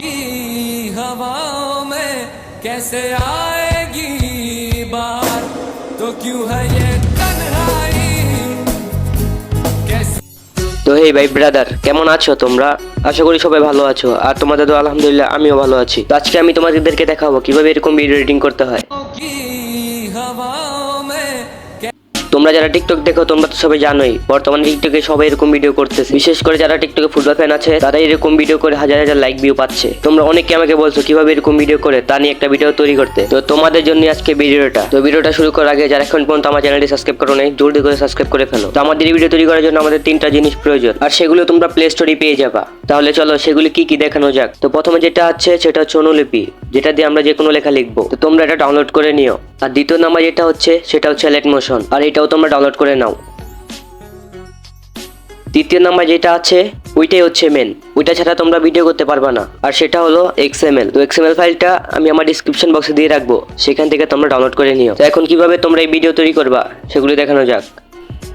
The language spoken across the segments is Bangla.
की हवाओं में कैसे आएगी बात तो क्यों है ये तन्हाई कैसे তো হেই ভাই ব্রাদার কেমন আছো তোমরা আশা করি সবাই ভালো আছো আর তোমাদের তো আলহামদুলিল্লাহ আমিও ভালো আছি তো আজকে আমি তোমাদেরকে দেখাবো কিভাবে এরকম ভিডিও এডিটিং করতে হয় की हवाओं में कै- তোমরা যারা টিকটক দেখো, তোমরা তো সবাই জানোই, বর্তমানে টিকটকে সবাই এরকম ভিডিও করতেছে। বিশেষ করে যারা টিকটকে ফুটবল ফ্যান আছে তারা এরকম ভিডিও করে হাজার হাজার লাইক ভিউ পাচ্ছে। তোমরা অনেকে আমাকে বলছো, কীভাবে এরকম ভিডিও করে? তা নিয়ে একটা ভিডিও তৈরি করতে। তো তোমাদের জন্য আজকে ভিডিওটা। তো ভিডিওটা শুরু করার আগে যারা এখন পর্যন্ত আমার চ্যানেলটি সাবস্ক্রাইব করো নাই জলদি করে সাবস্ক্রাইব করে ফেলো। তো আমাদের এই ভিডিও তৈরি করার জন্য আমাদের তিনটা জিনিস প্রয়োজন। আর সেগুলো তোমরা প্লে স্টোরে পেয়ে যাবা। তাহলে চলো, সেগুলি কি কি দেখানো যাক? তো প্রথমে যেটা আছে, সেটা হচ্ছে অনুলিপি। যেটা দিয়ে আমরা যে কোনো লেখা লিখব। তো তোমরা এটা ডাউনলোড করে নিও। আর দ্বিতীয় নাম্বার যেটা হচ্ছে, সেটা হচ্ছে লেট মোশন আর এটাও তোমরা ডাউনলোড করে নাও। তৃতীয় নাম্বার যেটা আছে, ওইটাই হচ্ছে মেন ওইটা ছাড়া তোমরা ভিডিও করতে পারবা না। আর সেটা হলো এক্সএমএল তো এক্সএমএল ফাইলটা আমি আমার ডিসক্রিপশন বক্সে দিয়ে রাখব। সেখান থেকে তোমরা ডাউনলোড করে নিও। তো এখন কীভাবে তোমরা এই ভিডিও তৈরি করবা, সেগুলি দেখানো যাক।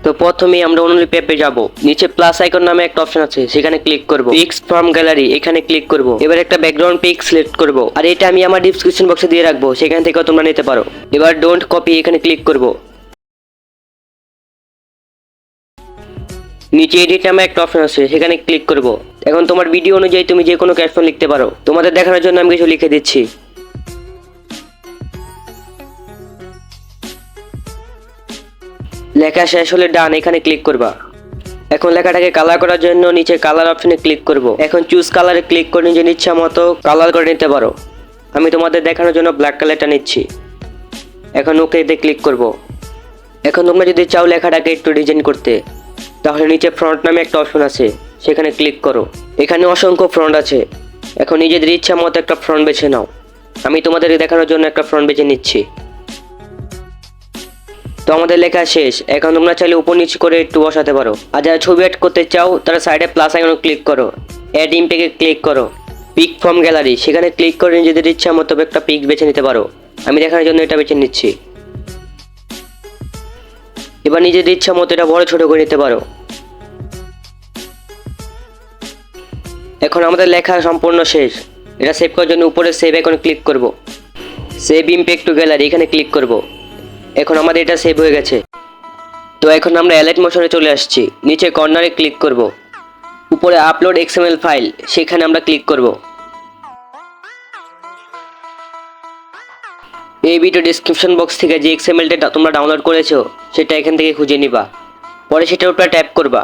তো প্রথমেই আমরা অনুলিপি অ্যাপে যাব। নিচে প্লাস আইকন নামে একটা অপশন আছে, সেখানে ক্লিক করব। পিক্স ফ্রম গ্যালারি এখানে ক্লিক করব। এবার একটা ব্যাকগ্রাউন্ড পিক সিলেক্ট করব। আর এটা আমি আমার ডিসক্রিপশন বক্সে দিয়ে রাখব, সেখান থেকেও তোমরা নিতে পারো। এবার ডোন্ট কপি এখানে ক্লিক করব। নিচে এডিট নামে একটা অপশন আছে, সেখানে ক্লিক করব। এখন তোমার ভিডিও অনুযায়ী তুমি যে কোনো ক্যাপশন লিখতে পারো। তোমাদের দেখানোর জন্য আমি কিছু লিখে দিচ্ছি। লেখা শেষ হলে ডান, এখানে ক্লিক করবা। এখন লেখাটাকে কালার করার জন্য নিচে কালার অপশনে ক্লিক করব। এখন চুজ কালারে ক্লিক করে নিজের ইচ্ছা মতো কালার করে নিতে পারো। আমি তোমাদের দেখানোর জন্য ব্ল্যাক কালারটা নিচ্ছি। এখন ওকেতে ক্লিক করব। এখন তোমরা যদি চাও লেখাটাকে একটু ডিজাইন করতে। তাহলে নিচে ফ্রন্ট নামে একটা অপশন আছে। সেখানে ক্লিক করো। এখানে অসংখ্য ফ্রন্ট আছে। এখন নিজেদের ইচ্ছা মতো একটা ফ্রন্ট বেছে নাও। আমি তোমাদের দেখানোর জন্য একটা ফ্রন্ট বেছে নিচ্ছি। তো আমাদের লেখা শেষ। এখন তোমরা চাইলে উপর নিচে করে একটু বসাতে পারো। আর যারা ছবি অ্যাড করতে চাও, তারা সাইডে প্লাস আইকনে ক্লিক করো। অ্যাড ইমপেকে ক্লিক করো। পিক ফ্রম গ্যালারি সেখানে ক্লিক করে নিজেদের ইচ্ছা মতো একটা পিক বেছে নিতে পারো। আমি দেখানোর জন্য এটা বেছে নিচ্ছি। এবার নিজেদের ইচ্ছা মতো এটা বড় ছোট করে নিতে পারো। এখন আমাদের লেখা সম্পূর্ণ শেষ। এটা সেভ করার জন্য উপরে সেভ আইকনে ক্লিক করব। সেভ ইমপ্যাক্ট টু গ্যালারি এখানে ক্লিক করব। এখন আমাদের এটা সেভ হয়ে গেছে। তো এখন আমরা অ্যালাইট মোশনে চলে আসছি। নিচে কর্নারে ক্লিক করব। উপরে আপলোড এক্সএমএল ফাইল সেখানে আমরা ক্লিক করব। এই ভিডিও ডিসক্রিপশন বক্স থেকে যে এক্সএমএলটা তোমরা ডাউনলোড করেছ, সেটা এখান থেকে খুঁজে নিবা। পরে সেটার উপরে ট্যাপ করবা।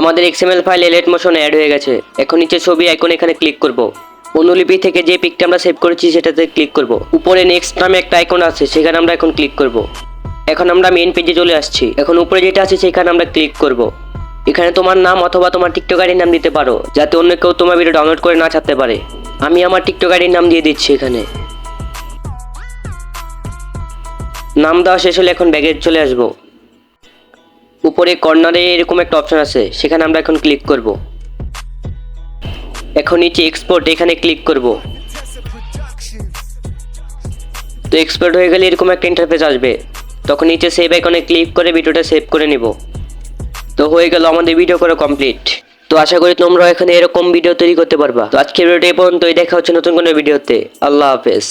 আমাদের এক্সএমএল ফাইল এলেট মোশন অ্যাড হয়ে গেছে। এখন নিচে ছবি আইকন এখানে ক্লিক করব। অনুলিপি থেকে যে পিকটা আমরা সেভ করেছি, সেটাতে ক্লিক করব। উপরে নেক্সট নামে একটা আইকন আছে, সেখানে আমরা এখন ক্লিক করব। এখন আমরা মেইন পেজে চলে আসছি। এখন উপরে যেটা আছে, সেখানে আমরা ক্লিক করব। এখানে তোমার নাম অথবা তোমার টিকটক আইডির নাম দিতে পারো, যাতে অন্য কেউ তোমার ভিডিও ডাউনলোড করে না ছাড়তে পারে। আমি আমার টিকটক আইডির নাম দিয়ে দিচ্ছি এখানে। নাম দেওয়া শেষ হলে এখন ব্যাগে চলে আসব। উপরে কর্নারে এরকম একটা অপশন আছে, সেখানে আমরা এখন ক্লিক করব। এখন নিচে এক্সপোর্ট এখানে ক্লিক করব। তো এক্সপোর্ট হয়ে গেলে এরকম একটা ইন্টারফেস আসবে। তখন নিচে সেভ আইকনে ক্লিক করে ভিডিওটা সেভ করে নিব। তো হয়ে গেল আমাদের ভিডিও করা কমপ্লিট তো আশা করি তোমরা এখানে এরকম ভিডিও তৈরি করতে পারবা। তো আজকের ভিডিওটা এই পর্যন্তই। দেখা হচ্ছে নতুন কোনো ভিডিওতে আল্লাহ হাফেজ।